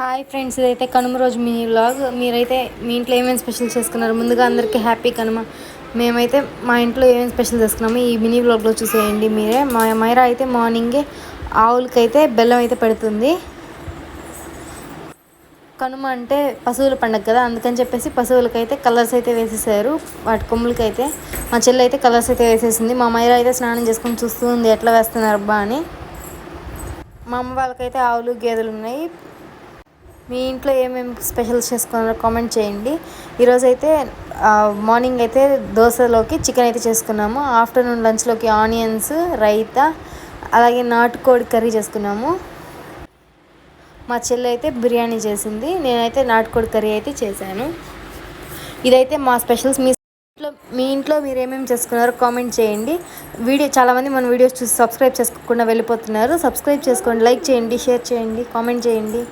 Hi friends ఇదైతే కనుమ రోజు మీ vlog. మీరైతే మీ ఇంట్లో ఏమేమి స్పెషల్ చేసుకున్నారు? ముందుగా అందరికీ హ్యాపీ కనుమ. మేమైతే మా ఇంట్లో ఏమేమి స్పెషల్ చేసుకున్నాము ఈ మినీ వ్లాగ్లో చూసేయండి మీరే. మా మైరా అయితే మార్నింగే ఆవులకైతే బెల్లం అయితే పెడుతుంది. కనుమ అంటే పశువుల పండుగ కదా అందుకని చెప్పేసి పశువులకైతే కలర్స్ అయితే వేసేసారు. వాటి కొమ్ములకైతే మా చెల్లి అయితే కలర్స్ అయితే వేసేసింది. మా మైరా అయితే స్నానం చేసుకొని చూస్తూ ఉంది ఎట్లా వేస్తున్నారు అబ్బా అని. మా అమ్మ వాళ్ళకైతే ఆవులు గేదెలు ఉన్నాయి. మీ ఇంట్లో ఏమేమి స్పెషల్ చేసుకున్నారో కామెంట్ చేయండి. ఈరోజు అయితే మార్నింగ్ అయితే దోశలోకి చికెన్ అయితే చేసుకున్నాము. ఆఫ్టర్నూన్ లంచ్లోకి ఆనియన్స్ రైతా అలాగే నాటుకోడి కర్రీ చేసుకున్నాము. మా చెల్లి అయితే బిర్యానీ చేసింది. నేనైతే నాటుకోడి కర్రీ అయితే చేశాను. ఇదైతే మా స్పెషల్స్. మీ ఇంట్లో మీ ఇంట్లో మీరు ఏమేమి చేసుకున్నారో కామెంట్ చేయండి. వీడియో చాలామంది మన వీడియోస్ చూసి సబ్స్క్రైబ్ చేసుకోకుండా వెళ్ళిపోతున్నారు. సబ్స్క్రైబ్ చేసుకోండి లైక్ చేయండి షేర్ చేయండి కామెంట్ చేయండి.